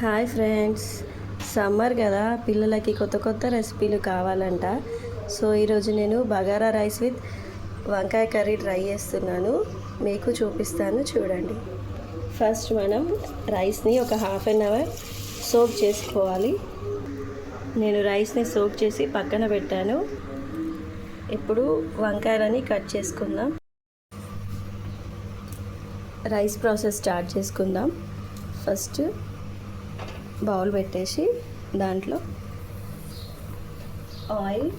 Hi friends. Summer కదా పిల్లలకి కొత్త కొత్త రెసిపీలు కావాలంట. సో ఈరోజు నేను బగారా రైస్ విత్ వంకాయ కర్రీ ట్రై చేస్తున్నాను. మీకు చూపిస్తాను చూడండి. ఫస్ట్ మనం రైస్ని ఒక హాఫ్ అన్ అవర్ సోక్ చేసుకోవాలి. నేను రైస్ని సోక్ చేసి పక్కన పెట్టాను. ఇప్పుడు వంకాయలని కట్ చేసుకుందాం. రైస్ ప్రాసెస్ స్టార్ట్ చేసుకుందాం. ఫస్ట్ బౌల్ పెట్టేసి దాంట్లో ఆయిల్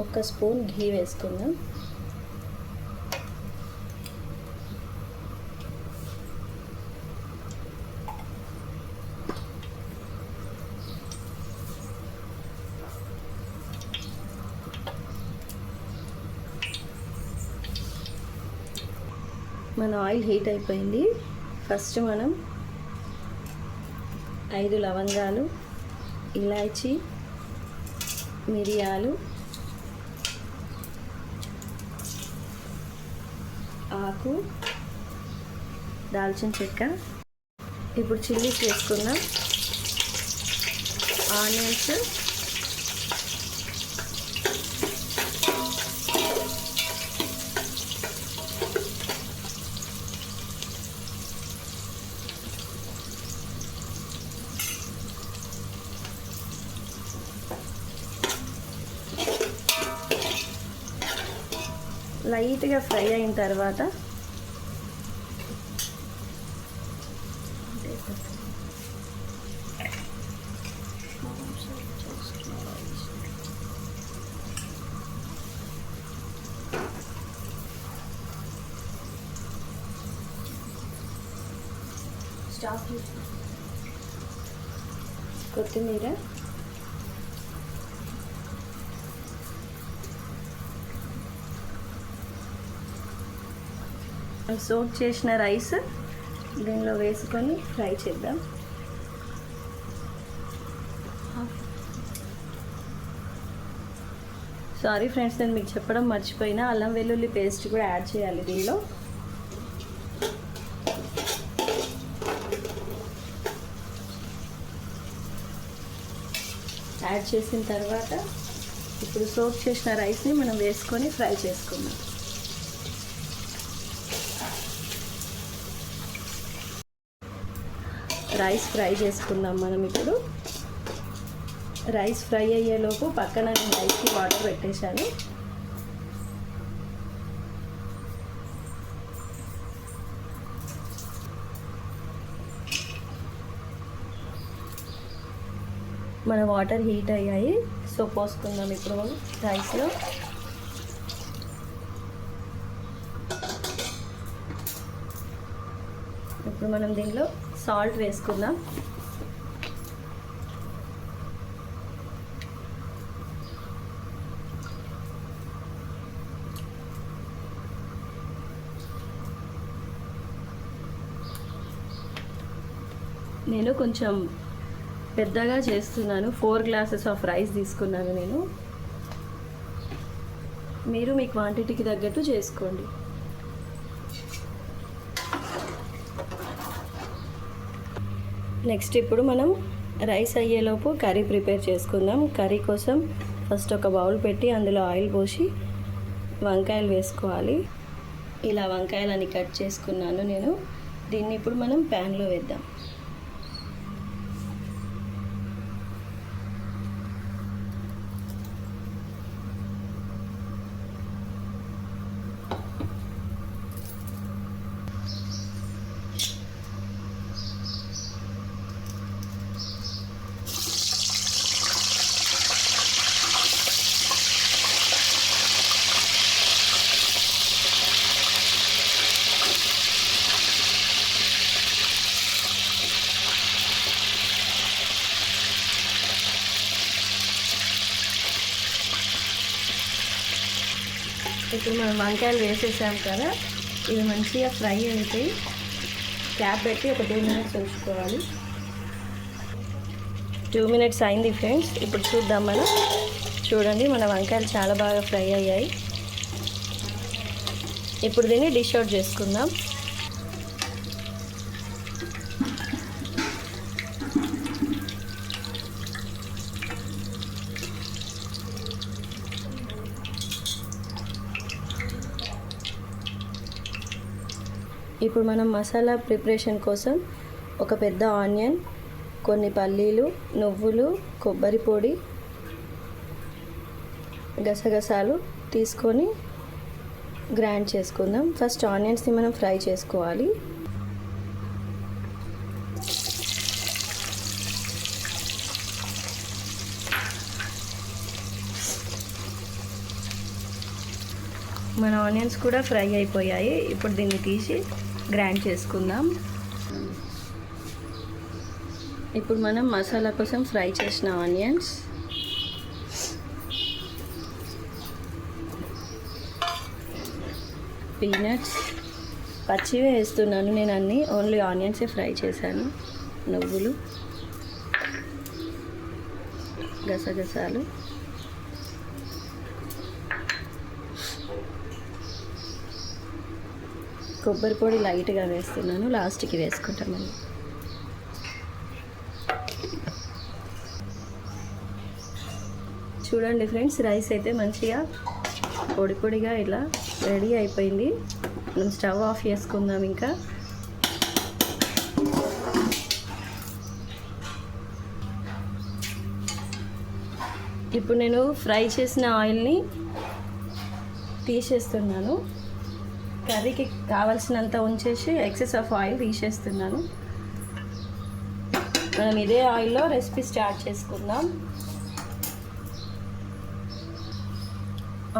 ఒక స్పూన్ ఘీ వేసుకుందాం. మన ఆయిల్ హీట్ అయిపోయింది. ఫస్ట్ మనం ఐదు లవంగాలు ఇలాచి మిరియాలు ఆకు దాల్చిన చెక్క. ఇప్పుడు చిల్లీస్ వేసుకుందాం ఆనియన్స్ లైట్గా ఫ్రై అయిన తర్వాత కొత్తిమీర సోక్ చేసిన రైస్ దీనిలో వేసుకొని ఫ్రై చేద్దాం. సారీ ఫ్రెండ్స్ నేను మీకు చెప్పడం మర్చిపోయినా. అల్లం వెల్లుల్లి పేస్ట్ కూడా యాడ్ చేయాలి దీనిలో. యాడ్ చేసిన తర్వాత ఇప్పుడు సోక్ చేసిన రైస్ని మనం వేసుకొని ఫ్రై చేసుకుందాం. రైస్ ఫ్రై చేసుకుందాం మనం ఇప్పుడు. రైస్ ఫ్రై అయ్యేలోపు పక్కన నేను రైస్కి వాటర్ పెట్టేశాను. మన వాటర్ హీట్ అయ్యాయి. సో పోసుకుందాం ఇప్పుడు రైస్లో. ఇప్పుడు మనం దీనిలో సాల్ట్ వేసుకుందాం. నేను కొంచెం పెద్దగా చేస్తున్నాను. ఫోర్ గ్లాసెస్ ఆఫ్ రైస్ తీసుకున్నాను నేను. మీరు మీ క్వాంటిటీకి తగ్గట్టు చేసుకోండి. నెక్స్ట్ ఇప్పుడు మనం రైస్ అయ్యేలోపు కర్రీ ప్రిపేర్ చేసుకుందాం. కర్రీ కోసం ఫస్ట్ ఒక బౌల్ పెట్టి అందులో ఆయిల్ పోసి వంకాయలు వేసుకోవాలి. ఇలా వంకాయలని కట్ చేసుకున్నాను నేను. దీన్ని ఇప్పుడు మనం ప్యాన్లో వేద్దాం. ఇప్పుడు మనం వంకాయలు వేసేసాం కదా ఇవి మంచిగా ఫ్రై అవుతాయి క్యాప్ పెట్టి ఒక టూ మినిట్స్ ఉంచుకోవాలి. టూ మినిట్స్ అయింది ఫ్రెండ్స్ ఇప్పుడు చూద్దాం మనం. చూడండి మన వంకాయలు చాలా బాగా ఫ్రై అయ్యాయి. ఇప్పుడు దీన్ని డిష్ అవుట్ చేసుకుందాం. ఇప్పుడు మనం మసాలా ప్రిపరేషన్ కోసం ఒక పెద్ద ఆనియన్ కొన్ని పల్లీలు నువ్వులు కొబ్బరి పొడి గసగసాలు తీసుకొని గ్రైండ్ చేసుకుందాం. ఫస్ట్ ఆనియన్స్ని మనం ఫ్రై చేసుకోవాలి. మన ఆనియన్స్ కూడా ఫ్రై అయిపోయాయి. ఇప్పుడు దీన్ని తీసి గ్రైండ్ చేసుకుందాం. ఇప్పుడు మనం మసాలా కోసం ఫ్రై చేసిన ఆనియన్స్. పీనట్స్. పచ్చివే వేస్తున్నాను నేను అన్నీ. ఓన్లీ ఆనియన్సే ఫ్రై చేశాను. నువ్వులు. గసగసాలు. కొబ్బరి పొడి లైట్గా వేస్తున్నాను లాస్ట్కి వేసుకుంటామని చూడండి ఫ్రెండ్స్ రైస్ అయితే మంచిగా పొడి పొడిగా ఇలా రెడీ అయిపోయింది. మనం స్టవ్ ఆఫ్ చేసుకుందాం ఇంకా. ఇప్పుడు నేను ఫ్రై చేసిన ఆయిల్ని తీసేస్తున్నాను. కర్రీకి కావాల్సినంత ఉంచేసి ఎక్సెస్ ఆఫ్ ఆయిల్ తీసేస్తున్నాను. మనం ఇదే ఆయిల్లో రెసిపీ స్టార్ట్ చేసుకుందాం.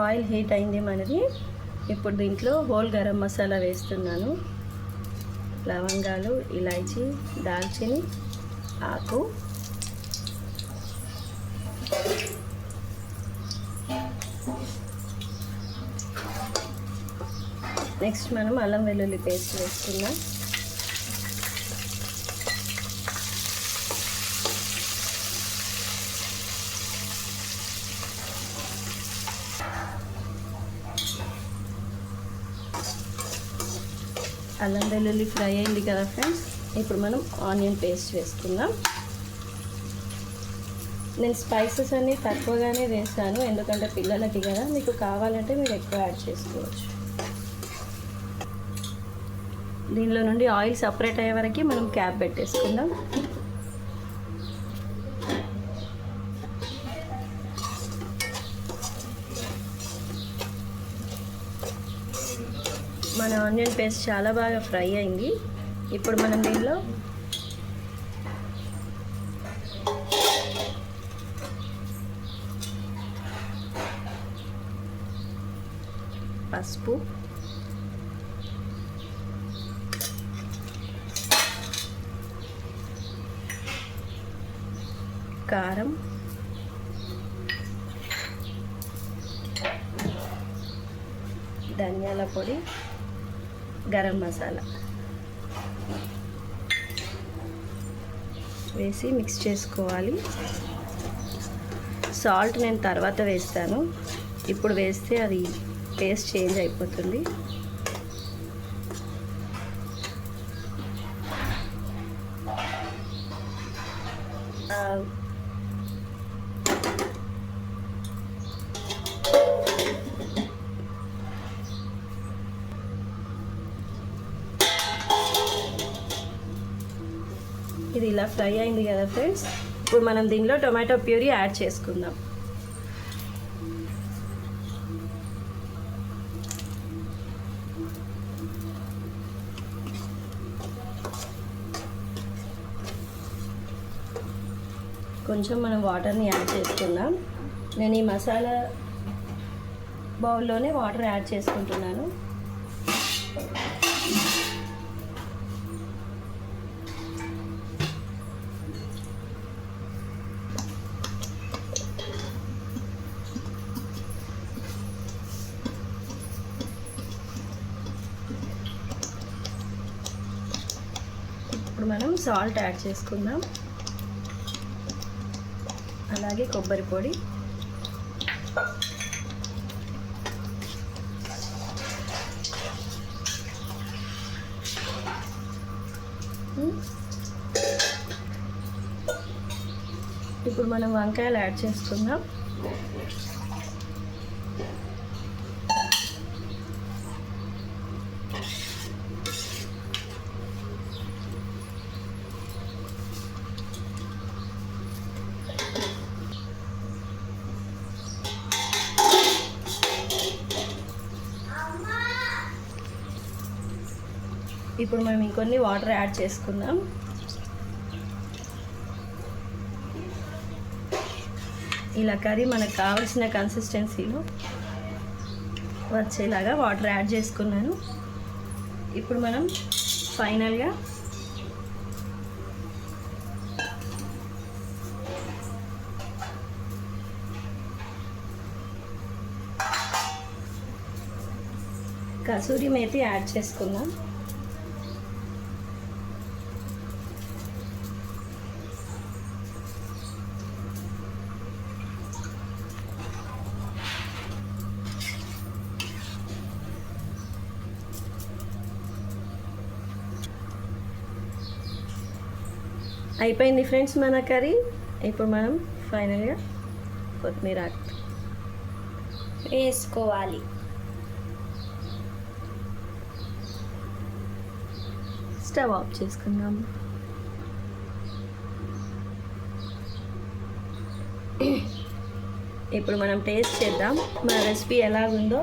ఆయిల్ హీట్ అయింది మనది. ఇప్పుడు దీంట్లో హోల్ గరం మసాలా వేస్తున్నాను. లవంగాలు ఇలాచీ దాల్చిని ఆకు నెక్స్ట్ మనం అల్లం వెల్లుల్లి పేస్ట్ వేసుకుందాం. అల్లం వెల్లుల్లి ఫ్రై అయింది కదా ఫ్రెండ్స్ ఇప్పుడు మనం ఆనియన్ పేస్ట్ వేసుకుందాం. నేను స్పైసెస్ అన్నీ తక్కువగానే వేసాను ఎందుకంటే పిల్లలకి కదా మీకు కావాలంటే మీరు ఎక్కువ యాడ్ చేసుకోవచ్చు. దీనిలో నుండి ఆయిల్ సపరేట్ అయ్యే వరకు మనం క్యాప్ పెట్టేసుకుందాం. మన ఆనియన్ పేస్ట్ చాలా బాగా ఫ్రై అయింది. ఇప్పుడు మనం దీనిలో కారం. ధనియాల పొడి. గరం మసాలా. వేసి మిక్స్ చేసుకోవాలి. సాల్ట్ నేను తర్వాత వేస్తాను. ఇప్పుడు వేస్తే అది టేస్ట్ చేంజ్ అయిపోతుంది. ఫ్రై అయింది కదా ఫ్రెండ్స్. ఇప్పుడు మనం దీనిలో టొమాటో ప్యూరీ యాడ్ చేసుకుందాం. కొంచెం మనం వాటర్ని యాడ్ చేసుకుందాం. నేను ఈ మసాలా బౌల్లోనే వాటర్ యాడ్ చేసుకుంటున్నాను. మనం సాల్ట్ యాడ్ చేసుకుందాం. అలాగే కొబ్బరి పొడి. ఇప్పుడు మనం వంకాయలు యాడ్ చేసుకుందాం. ఇప్పుడు మనం ఇంకొన్ని వాటర్ యాడ్ చేసుకుందాం. ఇలా కర్రీ మనకు కావాల్సిన కన్సిస్టెన్సీలో వచ్చేలాగా వాటర్ యాడ్ చేసుకున్నాను. ఇప్పుడు మనం ఫైనల్గా కసూరి మేతి యాడ్ చేసుకుందాం. అయిపోయింది ఫ్రెండ్స్ మన కర్రీ. ఇప్పుడు మనం ఫైనల్గా కొత్తిమీర వేసుకోవాలి. స్టవ్ ఆఫ్ చేసుకుందాం. ఇప్పుడు మనం టేస్ట్ చేద్దాం. మన రెసిపీ ఎలాగుందో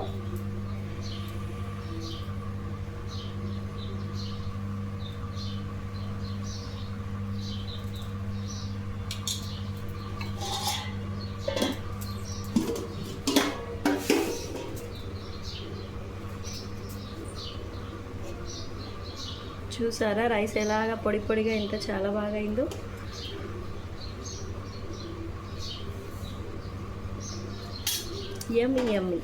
చూసారా? రైస్ ఎలాగా? పొడి పొడిగా ఎంత చాలా బాగా అయిందో యమ్మి యమ్మీ.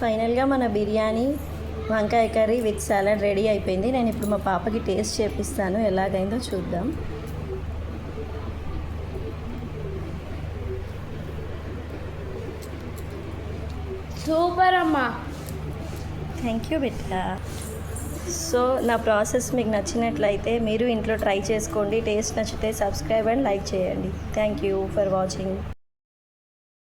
ఫైనల్గా మన బిర్యానీ వంకాయ కర్రీ విత్ సాలడ్ రెడీ అయిపోయింది. నేను ఇప్పుడు మా పాపకి టేస్ట్ చేపిస్తాను. ఎలాగైందో చూద్దాం. సూపర్ అమ్మా థ్యాంక్ యూ బిడ్డ సో నా ప్రాసెస్ మీకు నచ్చినట్లయితే మీరు ఇంట్లో ట్రై చేసుకోండి. టేస్ట్ నచ్చితే సబ్స్క్రైబ్ అండ్ లైక్ చేయండి. Thank you for watching